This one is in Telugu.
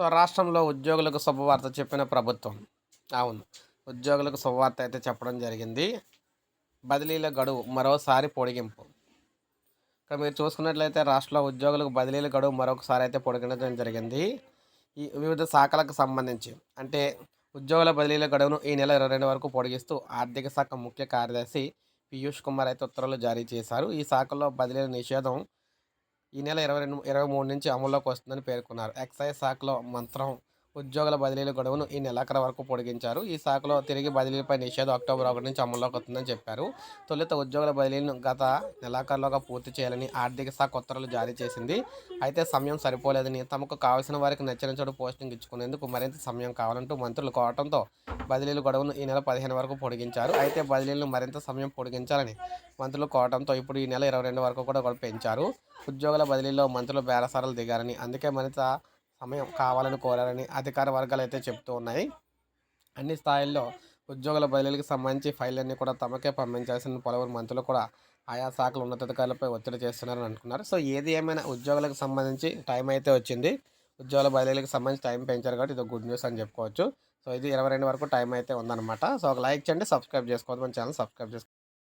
సో రాష్ట్రంలో ఉద్యోగులకు శుభవార్త చెప్పిన ప్రభుత్వం. అవును. ఉద్యోగులకు శుభవార్త అయితే చెప్పడం జరిగింది. బదిలీల గడువు మరోసారి పొడిగింపు. ఇక్కడ మీరు చూసుకున్నట్లయితే రాష్ట్రంలో ఉద్యోగులకు బదిలీల గడువు మరొకసారి అయితే పొడిగించడం జరిగింది. ఈ వివిధ శాఖలకు సంబంధించి. అంటే ఉద్యోగుల బదిలీల గడువును ఈ నెల ఇరవై రెండు వరకు పొడిగిస్తూ ఆర్థిక శాఖ ముఖ్య కార్యదర్శి పీయూష్ కుమార్ అయితే ఉత్తర్వులు జారీ చేశారు. ఈ శాఖలో బదిలీల నిషేధం ఈ నెల ఇరవై రెండు ఇరవై మూడు నుంచి అమల్లోకి వస్తుందని పేర్కొన్నారు. ఎక్సైజ్ శాఖలో మంత్రం ఉద్యోగుల బదిలీల గడువును ఈ నెలాఖరు వరకు పొడిగించారు. ఈ శాఖలో తిరిగి బదిలీలపై నిషేధం అక్టోబర్ ఒకటి నుంచి అమల్లోకి వస్తుందని చెప్పారు. తొలుత ఉద్యోగుల బదిలీలను గత నెలాఖరులోగా పూర్తి చేయాలని ఆర్థిక శాఖ ఉత్తర్వులు జారీ చేసింది. అయితే సమయం సరిపోలేదని తమకు కావాల్సిన వారికి నచ్చిన చోటు పోస్టింగ్ ఇచ్చుకునేందుకు మరింత సమయం కావాలంటూ మంత్రులు కోవడంతో బదిలీల గడువును ఈ నెల పదిహేను వరకు పొడిగించారు. అయితే బదిలీలను మరింత సమయం పొడిగించాలని మంత్రులు కోవడంతో ఇప్పుడు ఈ నెల ఇరవై రెండు వరకు కూడా పెంచారు. ఉద్యోగుల బదిలీలో మంత్రులు బేరసారాలు దిగారని అందుకే మరింత సమయం కావాలని కోరారని అధికార వర్గాలు అయితే చెప్తూ ఉన్నాయి. అన్ని స్థాయిల్లో ఉద్యోగుల బదిలీలకు సంబంధించి ఫైళ్ళన్నీ కూడా తమకే పంపించాల్సిన పలువురు మంత్రులు కూడా ఆయా శాఖల ఉన్నతాధికారులపై ఒత్తిడి చేస్తున్నారని అనుకున్నారు సో ఏది ఏమైనా ఉద్యోగులకు సంబంధించి టైం అయితే వచ్చింది. ఉద్యోగుల బదిలీలకు సంబంధించి టైం పెంచారు కాబట్టి ఇది గుడ్ న్యూస్ అని చెప్పుకోవచ్చు. సో ఇది ఇరవై రెండు వరకు టైం అయితే ఉందన్నమాట. సో ఒక లైక్ చేయండి సబ్స్క్రైబ్ చేసుకోవద్దు. మన ఛానల్ సబ్స్క్రైబ్ చేసుకో